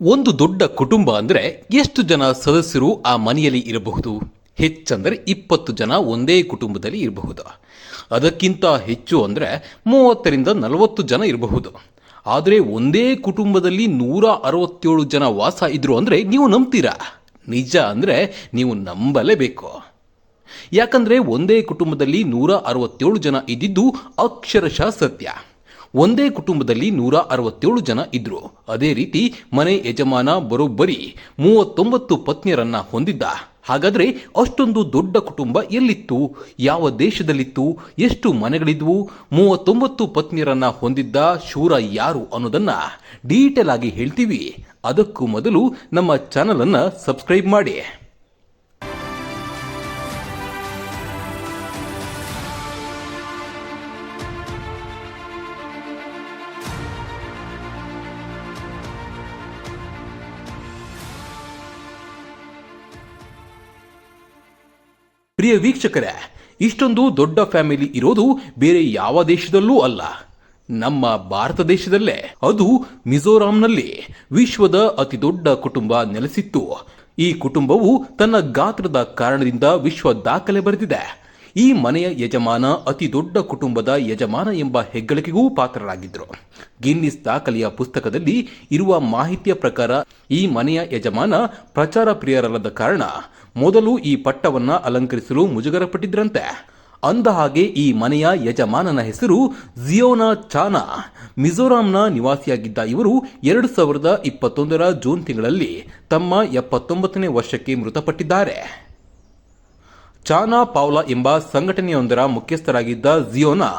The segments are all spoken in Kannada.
ಒಂದು ದೊಡ್ಡ ಕುಟುಂಬ ಅಂದರೆ ಎಷ್ಟು ಜನ ಸದಸ್ಯರು ಆ ಮನೆಯಲ್ಲಿ ಇರಬಹುದು? ಹೆಚ್ಚಂದರೆ ಇಪ್ಪತ್ತು ಜನ ಒಂದೇ ಕುಟುಂಬದಲ್ಲಿ ಇರಬಹುದು. ಅದಕ್ಕಿಂತ ಹೆಚ್ಚು ಅಂದರೆ ಮೂವತ್ತರಿಂದ ನಲವತ್ತು ಜನ ಇರಬಹುದು. ಆದರೆ ಒಂದೇ ಕುಟುಂಬದಲ್ಲಿ ನೂರ ಅರವತ್ತೇಳು ಜನ ವಾಸ ಇದ್ರು ಅಂದರೆ ನೀವು ನಂಬ್ತೀರಾ? ನಿಜ ಅಂದರೆ ನೀವು ನಂಬಲೇಬೇಕು. ಯಾಕಂದರೆ ಒಂದೇ ಕುಟುಂಬದಲ್ಲಿ ನೂರ ಅರವತ್ತೇಳು ಜನ ಇದ್ದಿದ್ದು ಅಕ್ಷರಶಃ ಸತ್ಯ. ಒಂದೇ ಕುಟುಂಬದಲ್ಲಿ ನೂರ ಅರವತ್ತೇಳು ಜನ ಇದ್ರು. ಅದೇ ರೀತಿ ಮನೆ ಯಜಮಾನ ಬರೋಬ್ಬರಿ ಮೂವತ್ತೊಂಬತ್ತು ಪತ್ನಿಯರನ್ನ ಹೊಂದಿದ್ದ. ಹಾಗಾದ್ರೆ ಅಷ್ಟೊಂದು ದೊಡ್ಡ ಕುಟುಂಬ ಎಲ್ಲಿತ್ತು? ಯಾವ ದೇಶದಲ್ಲಿತ್ತು? ಎಷ್ಟು ಮನೆಗಳಿದ್ವು? ಮೂವತ್ತೊಂಬತ್ತು ಪತ್ನಿಯರನ್ನ ಹೊಂದಿದ್ದ ಶೂರ ಯಾರು ಅನ್ನೋದನ್ನ ಡೀಟೇಲ್ ಆಗಿ ಹೇಳ್ತೀವಿ. ಅದಕ್ಕೂ ಮೊದಲು ನಮ್ಮ ಚಾನಲನ್ನು ಸಬ್ಸ್ಕ್ರೈಬ್ ಮಾಡಿ. ಪ್ರಿಯ ವೀಕ್ಷಕರೇ, ಇಷ್ಟೊಂದು ದೊಡ್ಡ ಫ್ಯಾಮಿಲಿ ಇರೋದು ಬೇರೆ ಯಾವ ದೇಶದಲ್ಲೂ ಅಲ್ಲ. ನಮ್ಮ ಭಾರತ ದೇಶದಲ್ಲೇ. ಅದು ಮಿಜೋರಾಂನಲ್ಲಿ ವಿಶ್ವದ ಅತಿ ದೊಡ್ಡ ಕುಟುಂಬ ನೆಲೆಸಿತ್ತು. ಈ ಕುಟುಂಬವು ತನ್ನ ಗಾತ್ರದ ಕಾರಣದಿಂದ ವಿಶ್ವ ದಾಖಲೆ ಬರೆದಿದೆ. ಈ ಮನೆಯ ಯಜಮಾನ ಅತಿ ದೊಡ್ಡ ಕುಟುಂಬದ ಯಜಮಾನ ಎಂಬ ಹೆಗ್ಗಳಿಕೆಗೂ ಪಾತ್ರರಾಗಿದ್ದರು. ಗಿನ್ನಿಸ್ ದಾಖಲೆಯ ಪುಸ್ತಕದಲ್ಲಿ ಇರುವ ಮಾಹಿತಿಯ ಪ್ರಕಾರ ಈ ಮನೆಯ ಯಜಮಾನ ಪ್ರಚಾರ ಪ್ರಿಯರಲ್ಲದ ಕಾರಣ ಮೊದಲು ಈ ಪಟ್ಟವನ್ನ ಅಲಂಕರಿಸಲು ಮುಜುಗರಪಟ್ಟಿದ್ರಂತೆ. ಅಂದ ಹಾಗೆ ಈ ಮನೆಯ ಯಜಮಾನನ ಹೆಸರು ಜಿಯೋನಾ ಚಾನಾ. ಮಿಜೋರಾಂನ ನಿವಾಸಿಯಾಗಿದ್ದ ಇವರು ಎರಡು ಸಾವಿರದ ಇಪ್ಪತ್ತೊಂದರ ಜೂನ್ ತಿಂಗಳಲ್ಲಿ ತಮ್ಮ ಎಪ್ಪತ್ತೊಂಬತ್ತನೇ ವರ್ಷಕ್ಕೆ ಮೃತಪಟ್ಟಿದ್ದಾರೆ. ಚಾನಾ ಪಾವ್ಲಾ ಎಂಬ ಸಂಘಟನೆಯೊಂದರ ಮುಖ್ಯಸ್ಥರಾಗಿದ್ದ ಜಿಯೋನಾ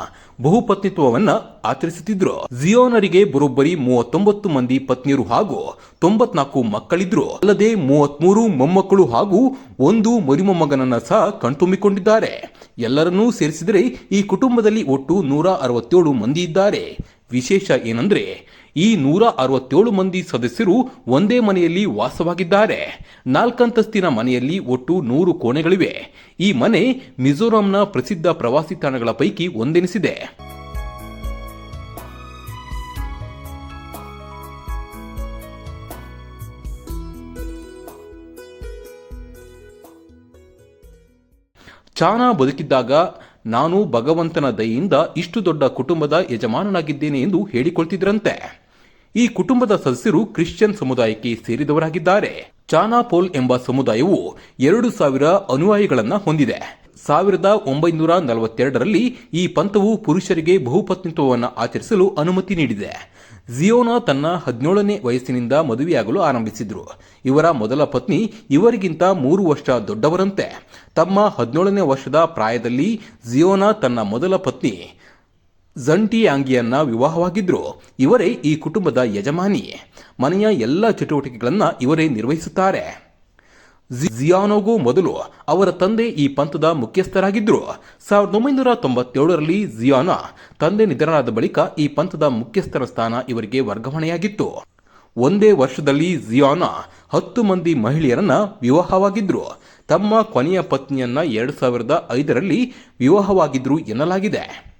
ಬಹುಪತ್ನಿತ್ವವನ್ನು ಆಚರಿಸುತ್ತಿದ್ರು. ಜಿಯೋನರಿಗೆ ಬರೋಬ್ಬರಿ ಮೂವತ್ತೊಂಬತ್ತು ಮಂದಿ ಪತ್ನಿಯರು ಹಾಗೂ ತೊಂಬತ್ನಾಲ್ಕು ಮಕ್ಕಳಿದ್ರು. ಅಲ್ಲದೆ ಮೂವತ್ಮೂರು ಮೊಮ್ಮಕ್ಕಳು ಹಾಗೂ ಒಂದು ಮರಿಮೊಮ್ಮಗನನ್ನ ಸಹ ಕಣ್ತುಂಬಿಕೊಂಡಿದ್ದಾರೆ. ಎಲ್ಲರನ್ನೂ ಸೇರಿಸಿದರೆ ಈ ಕುಟುಂಬದಲ್ಲಿ ಒಟ್ಟು ನೂರ ಅರವತ್ತೇಳು ಮಂದಿ ಇದ್ದಾರೆ. ವಿಶೇಷ ಏನಂದ್ರೆ ಈ ನೂರ ಅರವತ್ತೇಳು ಮಂದಿ ಸದಸ್ಯರು ಒಂದೇ ಮನೆಯಲ್ಲಿ ವಾಸವಾಗಿದ್ದಾರೆ. ನಾಲ್ಕಂತಸ್ತಿನ ಮನೆಯಲ್ಲಿ ಒಟ್ಟು ನೂರು ಕೋಣೆಗಳಿವೆ. ಈ ಮನೆ ಮಿಜೋರಾಂನ ಪ್ರಸಿದ್ಧ ಪ್ರವಾಸಿ ತಾಣಗಳ ಪೈಕಿ ಒಂದೆನಿಸಿದೆ. ಚಾನಾ ಬದುಕಿದ್ದಾಗ ನಾನು ಭಗವಂತನ ದಯೆಯಿಂದ ಇಷ್ಟು ದೊಡ್ಡ ಕುಟುಂಬದ ಯಜಮಾನನಾಗಿದ್ದೇನೆ ಎಂದು ಹೇಳಿಕೊಳ್ತಿದ್ರಂತೆ. ಈ ಕುಟುಂಬದ ಸದಸ್ಯರು ಕ್ರಿಶ್ಚಿಯನ್ ಸಮುದಾಯಕ್ಕೆ ಸೇರಿದವರಾಗಿದ್ದಾರೆ. ಚಾನಾಪೋಲ್ ಎಂಬ ಸಮುದಾಯವು ಎರಡು ಸಾವಿರ ಅನುಯಾಯಿಗಳನ್ನು ಹೊಂದಿದೆ. ಸಾವಿರದ ಒಂಬೈನೂರ ನಲವತ್ತೆರಡರಲ್ಲಿ ಈ ಪಂಥವು ಪುರುಷರಿಗೆ ಬಹುಪತ್ನಿತ್ವವನ್ನು ಆಚರಿಸಲು ಅನುಮತಿ ನೀಡಿದೆ. ಜಿಯೋನಾ ತನ್ನ ಹದಿನೇಳನೇ ವಯಸ್ಸಿನಿಂದ ಮದುವೆಯಾಗಲು ಆರಂಭಿಸಿದ್ರು. ಇವರ ಮೊದಲ ಪತ್ನಿ ಇವರಿಗಿಂತ ಮೂರು ವರ್ಷ ದೊಡ್ಡವರಂತೆ. ತಮ್ಮ ಹದಿನೇಳನೇ ವರ್ಷದ ಪ್ರಾಯದಲ್ಲಿ ಜಿಯೋನಾ ತನ್ನ ಮೊದಲ ಪತ್ನಿ ಜಂಟಿಯಾಂಗಿಯನ್ನ ವಿವಾಹವಾಗಿದ್ರು. ಇವರೇ ಈ ಕುಟುಂಬದ ಯಜಮಾನಿ. ಮನೆಯ ಎಲ್ಲ ಚಟುವಟಿಕೆಗಳನ್ನ ಇವರೇ ನಿರ್ವಹಿಸುತ್ತಾರೆ. ಜಿಯಾನೋಗೂ ಮೊದಲು ಅವರ ತಂದೆ ಈ ಪಂಥದ ಮುಖ್ಯಸ್ಥರಾಗಿದ್ದರು ಸಾವಿರದ ಒಂಬೈನೂರ ತೊಂಬತ್ತೇಳರಲ್ಲಿ ಜಿಯಾನ ತಂದೆ ನಿಧನರಾದ ಬಳಿಕ ಈ ಪಂಥದ ಮುಖ್ಯಸ್ಥರ ಸ್ಥಾನ ಇವರಿಗೆ ವರ್ಗಾವಣೆಯಾಗಿತ್ತು. ಒಂದೇ ವರ್ಷದಲ್ಲಿ ಜಿಯಾನ ಹತ್ತು ಮಂದಿ ಮಹಿಳೆಯರನ್ನ ವಿವಾಹವಾಗಿದ್ರು. ತಮ್ಮ ಕೊನೆಯ ಪತ್ನಿಯನ್ನ ಎರಡು ಸಾವಿರದ ಐದರಲ್ಲಿ ವಿವಾಹವಾಗಿದ್ರು ಎನ್ನಲಾಗಿದೆ.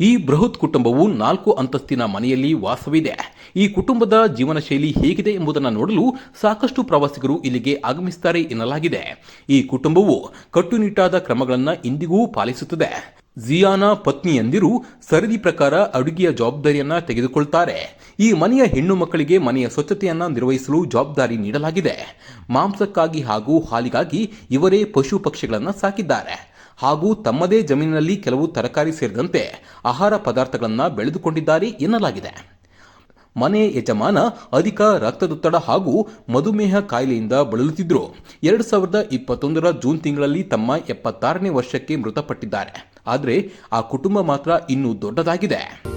ಈ ಬೃಹತ್ ಕುಟುಂಬವು ನಾಲ್ಕು ಅಂತಸ್ತಿನ ಮನೆಯಲ್ಲಿ ವಾಸವಿದೆ. ಈ ಕುಟುಂಬದ ಜೀವನ ಶೈಲಿ ಹೇಗಿದೆ ಎಂಬುದನ್ನು ನೋಡಲು ಸಾಕಷ್ಟು ಪ್ರವಾಸಿಗರು ಇಲ್ಲಿಗೆ ಆಗಮಿಸುತ್ತಾರೆ ಎನ್ನಲಾಗಿದೆ. ಈ ಕುಟುಂಬವು ಕಟ್ಟುನಿಟ್ಟಾದ ಕ್ರಮಗಳನ್ನು ಇಂದಿಗೂ ಪಾಲಿಸುತ್ತದೆ. ಜಿಯಾನ ಪತ್ನಿಯಂದಿರು ಸರದಿ ಪ್ರಕಾರ ಅಡುಗೆಯ ಜವಾಬ್ದಾರಿಯನ್ನ ತೆಗೆದುಕೊಳ್ತಾರೆ. ಈ ಮನೆಯ ಹೆಣ್ಣು ಮಕ್ಕಳಿಗೆ ಮನೆಯ ಸ್ವಚ್ಛತೆಯನ್ನು ನಿರ್ವಹಿಸಲು ಜವಾಬ್ದಾರಿ ನೀಡಲಾಗಿದೆ. ಮಾಂಸಕ್ಕಾಗಿ ಹಾಗೂ ಹಾಲಿಗಾಗಿ ಇವರೇ ಪಶು ಪಕ್ಷಿಗಳನ್ನು ಸಾಕಿದ್ದಾರೆ. ಹಾಗೂ ತಮ್ಮದೇ ಜಮೀನಿನಲ್ಲಿ ಕೆಲವು ತರಕಾರಿ ಸೇರಿದಂತೆ ಆಹಾರ ಪದಾರ್ಥಗಳನ್ನು ಬೆಳೆದುಕೊಂಡಿದ್ದಾರೆ ಎನ್ನಲಾಗಿದೆ. ಮನೆ ಯಜಮಾನ ಅಧಿಕ ರಕ್ತದೊತ್ತಡ ಹಾಗೂ ಮಧುಮೇಹ ಕಾಯಿಲೆಯಿಂದ ಬಳಲುತ್ತಿದ್ದರು. ಎರಡು ಸಾವಿರದ ಇಪ್ಪತ್ತೊಂದರ ಜೂನ್ ತಿಂಗಳಲ್ಲಿ ತಮ್ಮ ಎಪ್ಪತ್ತಾರನೇ ವರ್ಷಕ್ಕೆ ಮೃತಪಟ್ಟಿದ್ದಾರೆ. ಆದರೆ ಆ ಕುಟುಂಬ ಮಾತ್ರ ಇನ್ನೂ ದೊಡ್ಡದಾಗಿದೆ.